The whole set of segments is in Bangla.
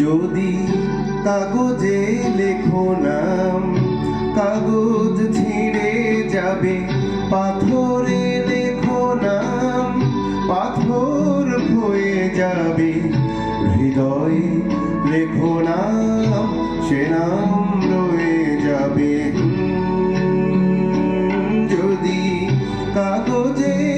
যদি কাগজে লেখো নাম, কাগজ ছিঁড়ে যাবে, পাথরে লেখো নাম, পাথর হয়ে যাবে, হৃদয়ে লেখো নাম, সে নাম রয়ে যাবে। যদি কাগজে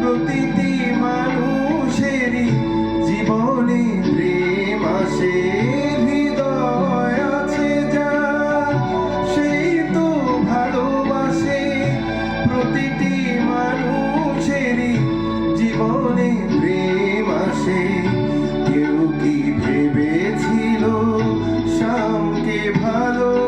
প্রতিটি মানুষেরই জীবনে প্রেম আসে তো ভালোবাসে প্রতিটি মানুষেরই জীবনে প্রেম আসে। কেউ কি ভেবেছিল শ্যামকে ভালোবেসে